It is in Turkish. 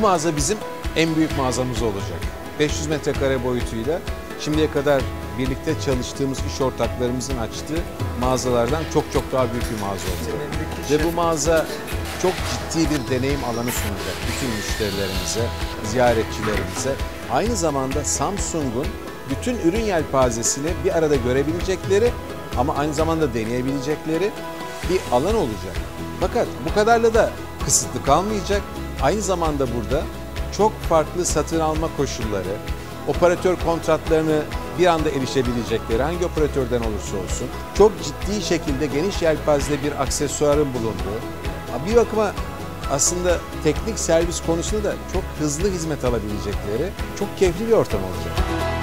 mağaza bizim en büyük mağazamız olacak. 500 metrekare boyutuyla şimdiye kadar birlikte çalıştığımız iş ortaklarımızın açtığı mağazalardan çok çok daha büyük bir mağaza olacak. Ve bu mağaza çok ciddi bir deneyim alanı sunacak bütün müşterilerimize, ziyaretçilerimize. Aynı zamanda Samsung'un bütün ürün yelpazesini bir arada görebilecekleri ama aynı zamanda deneyebilecekleri bir alan olacak. Fakat bu kadarla da kısıtlı kalmayacak. Aynı zamanda burada çok farklı satın alma koşulları, operatör kontratlarını bir anda erişebilecekleri hangi operatörden olursa olsun çok ciddi şekilde geniş yelpazede bir aksesuarın bulunduğu bir bakıma aslında teknik servis konusunda da çok hızlı hizmet alabilecekleri çok keyifli bir ortam olacak.